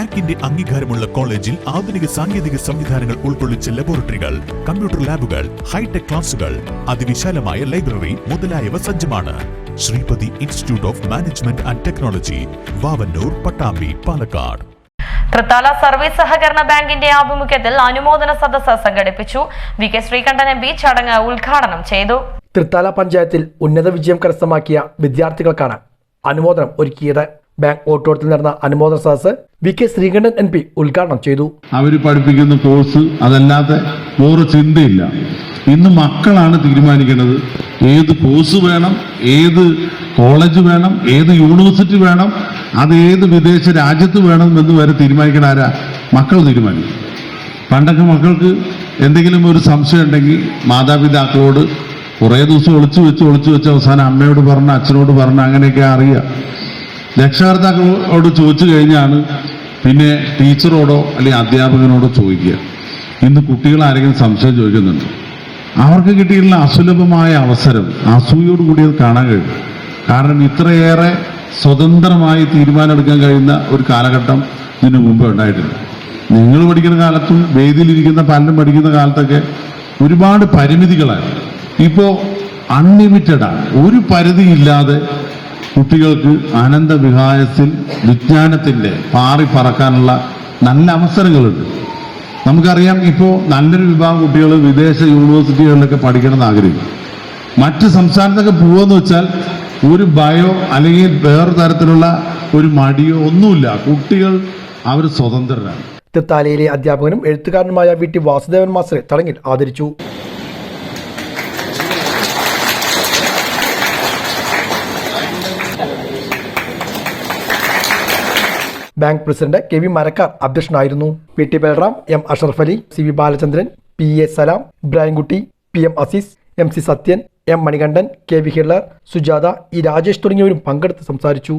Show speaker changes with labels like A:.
A: നാക്കിന്റെ അംഗീകാരമുള്ള കോളേജിൽ ആധുനിക സാങ്കേതിക സംവിധാനങ്ങൾ ഉൾക്കൊള്ളിച്ച ലബോറട്ടറികൾ കമ്പ്യൂട്ടർ ലാബുകൾ ഹൈടെക് ക്ലാസുകൾ അതിവിശാലമായ ലൈബ്രറി മുതലായവ സജ്ജമാണ്. Sreepathi institute of management and technology Vavanoor Pattambi Palakkad.
B: Thrithala service സഹകരണ ബാങ്കിന്റെ ആഭിമുഖ്യത്തിൽ അനുമോദന സദസ്സ് സംഘടിപ്പിച്ചു. V K Sreekandan M P ചടങ്ങ് ഉദ്ഘാടനം ചെയ്തു.
C: തൃത്താല പഞ്ചായത്തിൽ ഉന്നത വിജയം കരസ്ഥമാക്കിയ വിദ്യാർത്ഥികൾക്കാണ് അനുമോദനം ഒരുക്കിയത്. ബാങ്ക് ഓട്ടോടത്തിൽ നടന്ന അനുമോദന സദസ് V K Sreekandan M P ഉദ്ഘാടനം ചെയ്തു.
D: അവർ പഠിപ്പിക്കുന്ന കോഴ്സ് അതല്ലാതെ വേറെ ചിന്തയില്ല. ഇന്ന് മക്കളാണ് തീരുമാനിക്കുന്നത് ഏത് കോഴ്സ് വേണം ഏത് കോളേജ് വേണം ഏത് യൂണിവേഴ്സിറ്റി വേണം അത് ഏത് വിദേശ രാജ്യത്ത് വേണം എന്ന് വരെ തീരുമാനിക്കണ ആരാ? മക്കൾ തീരുമാനിക്കും. പണ്ടൊക്കെ മക്കൾക്ക് എന്തെങ്കിലും ഒരു സംശയം ഉണ്ടെങ്കിൽ മാതാപിതാക്കളോട് കുറേ ദിവസം ഒളിച്ചു വെച്ച് ഒളിച്ചു വെച്ച് അവസാനം അമ്മയോട് പറഞ്ഞ അച്ഛനോട് പറഞ്ഞ അങ്ങനെയൊക്കെ അറിയാം. രക്ഷകർത്താക്കളോട് ചോദിച്ചു കഴിഞ്ഞാണ് പിന്നെ ടീച്ചറോടോ അല്ലെങ്കിൽ അധ്യാപകനോടോ ചോദിക്കുക. ഇന്ന് കുട്ടികൾ ആരെങ്കിലും സംശയം ചോദിക്കുന്നുണ്ട്? അവർക്ക് കിട്ടിയിട്ടുള്ള അസുലഭമായ അവസരം അസൂയോട് കൂടി അത് കാണാൻ കഴിയും. കാരണം ഇത്രയേറെ സ്വതന്ത്രമായി തീരുമാനമെടുക്കാൻ കഴിയുന്ന ഒരു കാലഘട്ടം ഇതിനു മുമ്പ് ഉണ്ടായിട്ടില്ല നിങ്ങൾ പഠിക്കുന്ന കാലത്തും വേദിയിലിരിക്കുന്ന പലരും പഠിക്കുന്ന കാലത്തൊക്കെ ഒരുപാട് പരിമിതികളാണ് ഇപ്പോൾ അൺലിമിറ്റഡാണ് ഒരു പരിധിയില്ലാതെ കുട്ടികൾക്ക് ആനന്ദവിഹായത്തിൽ വിജ്ഞാനത്തിന്റെ പാറി പറക്കാനുള്ള നല്ല അവസരങ്ങളുണ്ട്. നമുക്കറിയാം ഇപ്പോൾ നല്ലൊരു വിഭാഗം കുട്ടികൾ വിദേശ യൂണിവേഴ്സിറ്റികളിലൊക്കെ പഠിക്കണമെന്ന് ആഗ്രഹിക്കും മറ്റ് സംസ്ഥാനത്തൊക്കെ പോകുമെന്ന് വെച്ചാൽ ഒരു ഭയോ അല്ലെങ്കിൽ വേറെ തരത്തിലുള്ള ഒരു മടിയോ ഒന്നുമില്ല. കുട്ടികൾ അവർ സ്വതന്ത്രരാണ്.
C: തൃത്താലയിലെ അധ്യാപകനും എഴുത്തുകാരനുമായ വി ടി വാസുദേവൻ മാസ്റ്ററെ ചടങ്ങിൽ ആദരിച്ചു. Bank president K V Marakkar അധ്യക്ഷനായിരുന്നു. P T Balram M Ashraf Ali C V Balachandran P A Salam Ibrahimkutty P M Azeez M C Sathyan M Manikandan K V Hiller Sujatha E Rajesh തുടങ്ങിയവരും പങ്കെടുത്ത് സംസാരിച്ചു.